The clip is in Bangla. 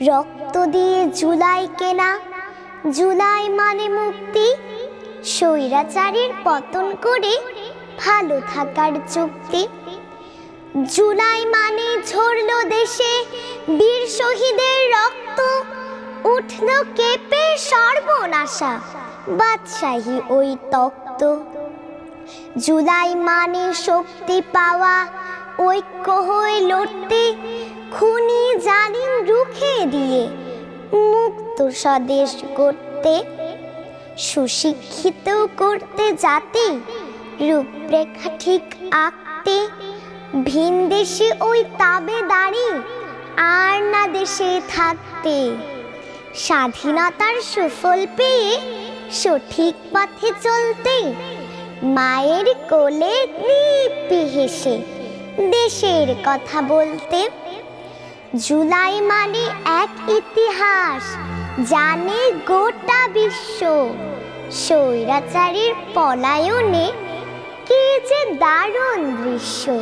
রক্ত দিয়ে জুলাই কেনা, জুলাই মানে মুক্তি। স্বৈরাচারের পতন করে ভালো থাকার চুক্তি জুলাই মানে ঝরল দেশে বীর শহীদের রক্ত, উঠল কেঁপে সর্বনাশা বাদশাহী ওই তক্ত। জুলাই মানে শক্তি পাওয়া, ঐক্য হয়ে লড়তে খুনি দিয়ে মুক্ত স্বদেশ করতে, সুশিক্ষিত করতে যাতে, রূপরেখা ঠিক আঁকতে, ভিন দেশে ওই তাবে দাঁড়ি, আর না দেশে থাকতে। স্বাধীনতার সুফল পেয়ে সঠিক পথে চলতে, মায়ের কোলে নিপি হেসে দেশের কথা বলতে। জুলাই মানে এক ইতিহাস জানে গোটা বিশ্ব। স্বৈরাচারীর পলায়নে কে যে দারুণ দৃশ্য।